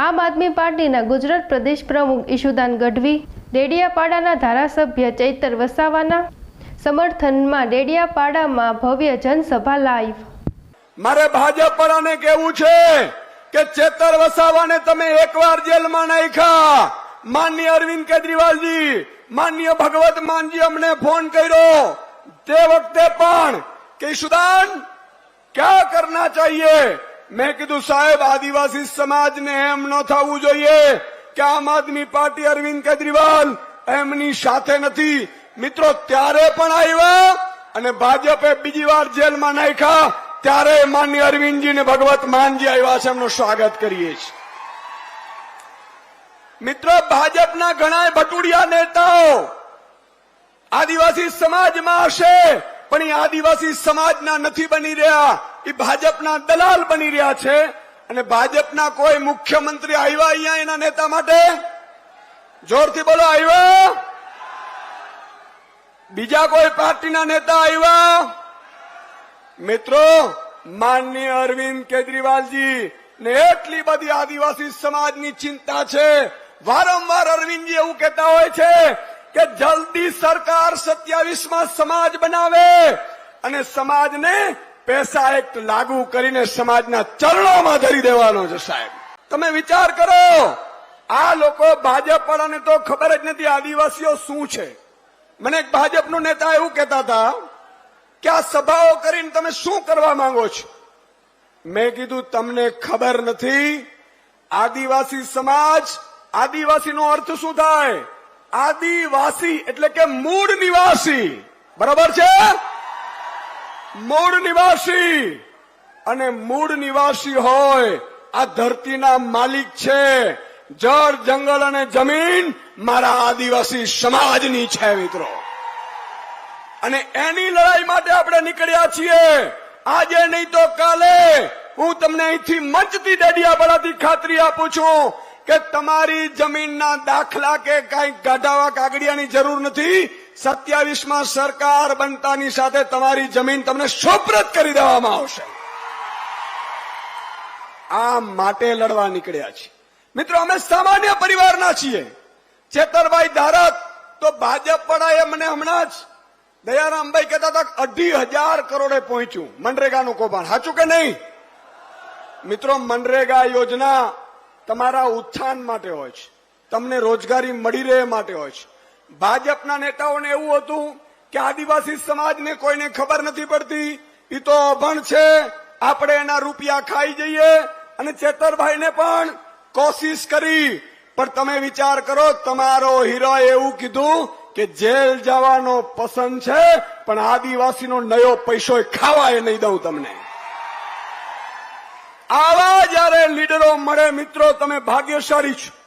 આમ આદમી પાર્ટીના ગુજરાત પ્રદેશ પ્રમુખ ઈશુદાન ગઢવી, ડેડિયાપાડાના ધારાસભ્ય ચૈતર વસાવાના સમર્થનમાં ડેડિયાપાડામાં ભવ્ય જનસભા લાઈવ. મારે ભાજપ વાળાને કેવું છે કે ચેતર વસાવાને તમે એકવાર જેલમાં નાખ્યા. માન્ય અરવિંદ કેજરીવાલજી માન્ય ભગવત માનજી અમને ફોન કર્યો. તે વખતે પણ કે ઈશુદાન, ક્યાં કરના ચાહીએ? મેં કીધું, સાહેબ, આદિવાસી સમાજને એમ ન થવું જોઈએ કે આમ આદમી પાર્ટી અરવિંદ કેજરીવાલ એમની સાથે નથી. મિત્રો, ત્યારે પણ આવ્યા અને ભાજપે બીજી વાર જેલમાં નાખ્યા. ત્યારે માન્ય અરવિંદજી ને ભગવત માનજી આવ્યા છે. એમનું સ્વાગત કરીએ છીએ. મિત્રો, ભાજપના ઘણા ભટુડિયા નેતાઓ આદિવાસી સમાજમાં હશે, પણ એ આદિવાસી સમાજના નથી બની રહ્યા. એ ભાજપના દલાલ બની રહ્યા છે અને ભાજપના કોઈ મુખ્યમંત્રી આવ્યા અહીંયા એના નેતા માટે? જોરથી બોલો, આવ્યા? બીજા કોઈ પાર્ટીના નેતા આવ્યા? મિત્રો, માનનીય અરવિંદ કેજરીવાલજી ને એટલી બધી આદિવાસી સમાજની ચિંતા છે. વારંવાર અરવિંદજી એવું કહેતા હોય છે કે જલ્દી સરકાર સત્યાવીસમાં સમાજ બનાવે અને સમાજને પૈસા એક્ટ લાગુ કરીને સમાજના ચરણોમાં ધરી દેવાનો છે સાહેબ. તમે વિચાર કરો, આ લોકો ભાજપ તો ખબર જ નથી આદિવાસીઓ શું છે. મને એક ભાજપનો નેતા એવું કહેતા હતા કે આ સભાઓ કરીને તમે શું કરવા માંગો છો? મેં કીધું, તમને ખબર નથી, આદિવાસી સમાજ, આદિવાસીનો અર્થ શું થાય? આદિવાસી એટલે કે મૂળ નિવાસી. બરાબર છે? મૂળ નિવાસી. અને મૂળ નિવાસી હોય, આ ધરતીના માલિક છે. જળ, જંગલ અને જમીન મારા આદિવાસી સમાજની છે મિત્રો. અને એની લડાઈ માટે આપણે નીકળ્યા છીએ. આજે નહીં તો કાલે હું તમને અહીંથી મંચથી ડેડિયાપાડાથી ખાતરી આપું છું કે તમારી જમીનના દાખલા કે કઈ ગાઢાવા કાગડિયાની જરૂર નથી. સત્યાવીસમાં સરકાર બનતાની સાથે તમારી જમીન તમને સુપ્રત કરી દેવામાં આવશે. આ માટે લડવા નીકળ્યા છીએ. મિત્રો, અમે સામાન્ય પરિવારના છીએ. ચેતરભાઈ ધારક તો ભાજપ પડાએ મને હમણાં જ દયારામભાઈ કહેતા હતા અઢી હજાર કરોડે પહોંચ્યું. મનરેગાનું કૌભાંડ. સાચું કે નહીં? મિત્રો, મનરેગા યોજના તમારા ઉત્થાન માટે હોય છે. તમને રોજગારી મળી રહે માટે હોય છે. ભાજપના નેતાઓને એવું હતું કે આદિવાસી સમાજને કોઈને ખબર નથી પડતી. એ તો અભણ છે. આપણે એના રૂપિયા ખાઈ જઈએ અને ચેતરભાઈને પણ કોશિશ કરી. પણ તમે વિચાર કરો, તમારો હીરો એવું કીધું કે જેલ જવાનો પસંદ છે, પણ આદિવાસીનો નયો પૈસો ખાવા એ નહીં દઉં તમને. આવા જયારે લીડરો મળે મિત્રો, તમે ભાગ્યશાળી છો.